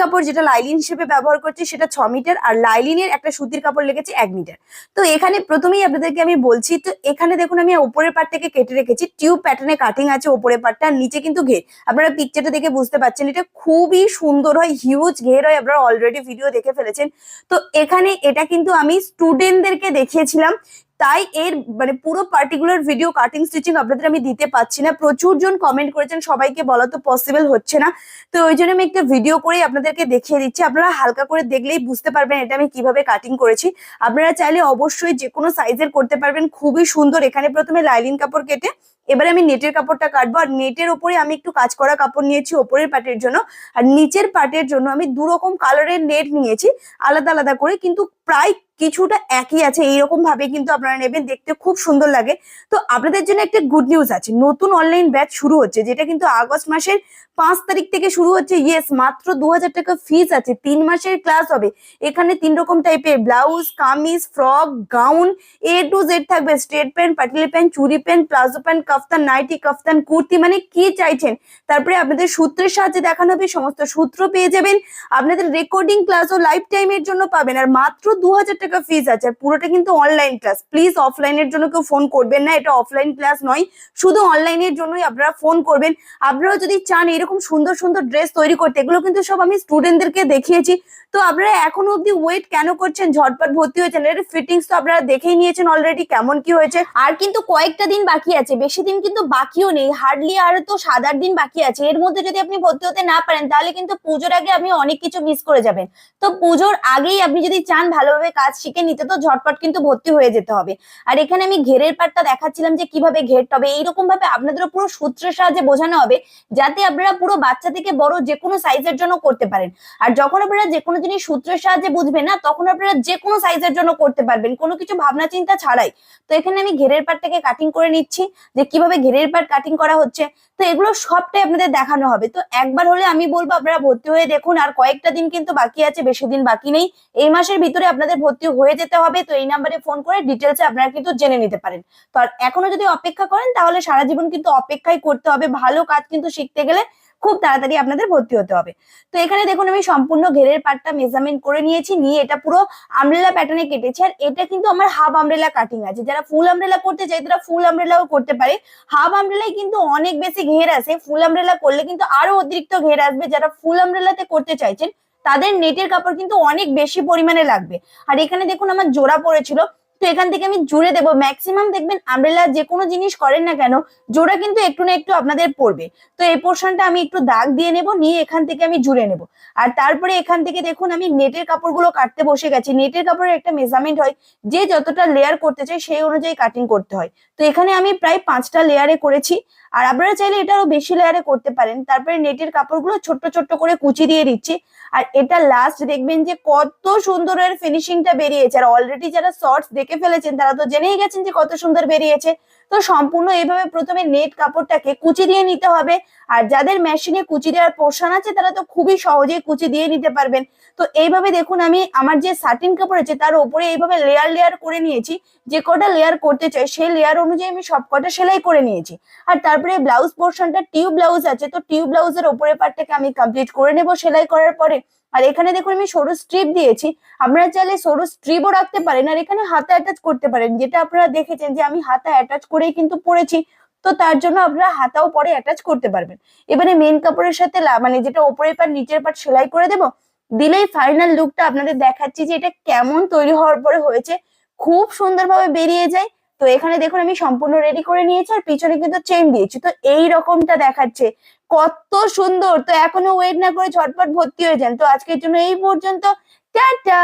কাপড় যেটা লাইলিন হিসেবে ব্যবহার করছি, সেটা ছ মিটার। আর লাইলিনের একটা সুতির কাপড় লেগেছে এক মিটার। তো এখানে প্রথমেই আপনাদেরকে আমি বলছি, তো এখানে দেখুন আমি পার্ট থেকে কেটে রেখেছি। টিউব প্যাটার্নে কাটিং আছে, উপরের পার্টটা নিচে কিন্তু ঘের। আপনারা পিকচারটা দেখে বুঝতে পারছেন। এটা খুবই সুন্দর হয় হিউজ ঘের হয়, আপনারা অলরেডি ভিডিও দেখে ফেলেছেন। তো এখানে এটা কিন্তু আমি স্টুডেন্টদেরকে দেখিয়েছিলাম তাই এর মানে পুরো পার্টিকুলার ভিডিও কাটিং স্টিচিং আপনাদের আমি দিতে পারছি না। প্রচুর জন কমেন্ট করেছেন, সবাইকে বলা তো পসিবল হচ্ছে না। তো ওই জন্য আমি একটা ভিডিও করে আপনাদেরকে দেখিয়ে দিচ্ছি। আপনারা হালকা করে দেখলেই বুঝতে পারবেন এটা আমি কীভাবে কাটিং করেছি। আপনারা চাইলে অবশ্যই যে কোনো সাইজের করতে পারবেন। খুবই সুন্দর। এখানে প্রথমে লাইলিন কাপড় কেটে এবারে আমি নেটের কাপড়টা কাটবো। আর নেটের ওপরে আমি একটু কাজ করা কাপড় নিয়েছি ওপরের পাটের জন্য। আর নিচের পাটের জন্য আমি দু রকম কালারের নেট নিয়েছি। আলাদা আলাদা করে। কিন্তু প্রায় কিছুটা একই আছে, এইরকম ভাবে কিন্তু আপনারা নেবেন, দেখতে খুব সুন্দর লাগে। তো আপনাদের জন্য একটা গুড নিউজ আছে, নতুন অনলাইন ব্যাচ শুরু হচ্ছে, যেটা কিন্তু আগস্ট মাসের পাঁচ তারিখ থেকে শুরু হচ্ছে। ইয়েস মাত্র দু হাজার টাকা ফিস আছে, তিন মাসের ক্লাস হবে। এখানে তিন রকম টাইপের blouse kameez frock gown A to Z থাকবে। স্ট্রেট প্যান্ট পাটিলি প্যান্ট চুরি pant palazzo pant kaftan nightie kaftan kurti মানে কি চাইছেন? তারপরে আপনাদের সূত্রের সাহায্যে দেখানো হবে, সমস্ত সূত্র পেয়ে যাবেন। আপনাদের রেকর্ডিং ক্লাসও লাইফ টাইমের জন্য পাবেন। আর মাত্র দু হাজার টাকা ফিস আছে আর পুরোটা কিন্তু অনলাইন ক্লাস প্লিজ অফলাইনের জন্য কেউ ফোন করবেন না, এটা অফলাইন ক্লাস নয়। শুধু অনলাইনের জন্যই আপনারা ফোন করবেন। আপনারাও যদি চান এরকম সুন্দর সুন্দর ড্রেস তৈরি করতে, এগুলো কিন্তু সব আমি স্টুডেন্টদেরকে দেখিয়েছি। তো আপনারা এখনও অব্দি ওয়েট কেন করছেন? ঝটপট ভর্তি হয়েছেন। এর ফিটিংস তো আপনারা দেখেই নিয়েছেন অলরেডি কেমন কি হয়েছে। আর কিন্তু কয়েকটা দিন বাকি আছে, বেশি দিন কিন্তু বাকিও নেই। হার্ডলি আর তো সাত আট দিন বাকি আছে। এর মধ্যে যদি আপনি ভর্তি হতে না পারেন, তাহলে কিন্তু পুজোর আগে আপনি অনেক কিছু মিস করে যাবেন। তো পুজোর আগেই আপনি যদি চান ভালোভাবে কাজ শিখে নিতে তো ঝটপট কিন্তু ভর্তি হয়ে যেতে হবে। আর এখানে আমি ঘেরের পাটটা দেখাচ্ছিলাম যে কীভাবে ঘেরতে হবে এইরকম ভাবে আপনাদেরও পুরো সূত্রের সাহায্যে বোঝানো হবে, যাতে আপনারা পুরো বাচ্চা থেকে বড় যে কোনো সাইজের জন্য করতে পারেন। আর যখন আপনারা যে কোনো জিনিস সূত্রের সাহায্যে বুঝবেন না, তখন আপনারা যে কোনো সাইজের জন্য করতে পারবেন, কোনো কিছু ভাবনা চিন্তা ছাড়াই। তো এখানে আমি ঘেরের পাটটাকে কাটিং করে নিচ্ছি, যে কীভাবে ঘেরের পাট কাটিং করা হচ্ছে। তো এগুলো সবটাই আপনাদের দেখানো হবে। তো একবার হলে আমি বলব, আপনারা ভর্তি হয়ে দেখুন, আর কয়েকটা দিন কিন্তু বাকি আছে, বেশি দিন বাকি নেই। এই মাসের ভিতরে আপনাদের ভর্তি হয়ে যেতে হবে, তো এই নাম্বারে ফোন করে ডিটেলসে আপনারা কিন্তু জেনে নিতে পারেন। তো আর এখনও যদি অপেক্ষা করেন, তাহলে সারা জীবন কিন্তু অপেক্ষাই করতে হবে। ভালো কাজ কিন্তু শিখতে গেলে খুব তাড়াতাড়ি আপনাদের ভর্তি হতে হবে। তো এখানে দেখুন, আমি সম্পূর্ণ ঘেরের পার্টটা মেজারমেন্ট করে নিয়েছি, নিয়ে এটা পুরো আমরেলা প্যাটার্নে কেটেছি। আর এটা কিন্তু আমার হাফ আমরেলা কাটিং আছে। যারা ফুল আমরেলা করতে চাই তারা ফুল আমরেলাও করতে পারে। হাফ আমরেলায় কিন্তু অনেক বেশি ঘের আছে ফুল আমরেলা করলে কিন্তু আরও অতিরিক্ত ঘের আসবে। যারা ফুল আমরেলাতে করতে চাইছেন তাদের নেটের কাপড় কিন্তু অনেক বেশি পরিমাণে লাগবে। আর এখানে দেখুন আমার জোড়া পড়েছিল, তো এখান থেকে আমি জুড়ে দেবো। ম্যাক্সিমাম দেখবেন আমরেলা যে কোনো জিনিস করেন না কেন, জোড়া কিন্তু একটু না একটু আপনাদের পড়বে। তো এই পোর্শনটা আমি একটু দাগ দিয়ে নেব, নিয়ে এখান থেকে আমি জুড়ে নেব। আর তারপরে এখান থেকে দেখুন, আমি নেটের কাপড়গুলো কাটতে বসে গেছি। নেটের কাপড়ের একটা মেজারমেন্ট হয়, যে যতটা লেয়ার করতে চাই, সেই অনুযায়ী কাটিং করতে হয়। তো এখানে আমি প্রায় পাঁচটা লেয়ারে করেছি। আর আপনারা চাইলে এটা আরও বেশি লেয়ারে করতে পারেন। তারপরে নেটের কাপড়গুলো ছোট্ট ছোট্ট করে কুচি দিয়ে দিচ্ছি। আর এটা লাস্ট দেখবেন যে কত সুন্দর এর ফিনিশিংটা বেরিয়েছে। আর অলরেডি যারা শর্টস দেখে ফেলেছেন, তারা তো জেনেই গেছেন যে কত সুন্দর বেরিয়েছে। তো সম্পূর্ণ এইভাবে প্রথমে নেট কাপড়টাকে কুচি দিয়ে নিতে হবে। আর যাদের মেশিনে কুচি দেওয়ার পোর্শন আছে, তারা তো খুবই সহজেই কুচি দিয়ে নিতে পারবেন। তো এইভাবে দেখুন আমি, আমার যে সাটিন কাপড় আছে তার উপরে এইভাবে লেয়ার লেয়ার করে নিয়েছি। যে কটা লেয়ার করতে চাই, সেই লেয়ার অনুযায়ী আমি সব কটা সেলাই করে নিয়েছি। আর তারপরে ব্লাউজ পোর্শনটা টিউব ব্লাউজ আছে, তো টিউব ব্লাউজের ওপরে পার্টটাকে আমি কমপ্লিট করে নেব সেলাই করার পরে। আর এখানে দেখুন আমি সরু স্ট্রিপ দিয়েছি। আপনারা চাইলে সরু স্ট্রিপও রাখতে পারেন, আর এখানে হাতা অ্যাটাচ করতে পারেন, যেটা আপনারা দেখেছেন যে আমি হাতা অ্যাটাচ করেই কিন্তু পরেছি। তো তার জন্য আপনারা হাতাও পরে অ্যাটাচ করতে পারবেন। এবারে মেন কাপড়ের সাথে মানে যেটা ওপরের পাট নিচের পাট সেলাই করে দেব, দিলেই ফাইনাল লুকটা আপনাদের দেখাচ্ছি যে এটা কেমন তৈরি হওয়ার পরে হয়েছে। খুব সুন্দরভাবে বেরিয়ে যায়। তো এখানে দেখুন আমি সম্পূর্ণ রেডি করে নিয়েছি আর পিছনে কিন্তু চেন দিয়েছি। তো এই রকমটা দেখাচ্ছে। কত সুন্দর! তো এখনও ওয়েট না করে ঝটপট ভর্তি হয়ে যান। তো আজকের জন্য এই পর্যন্ত। টাটা!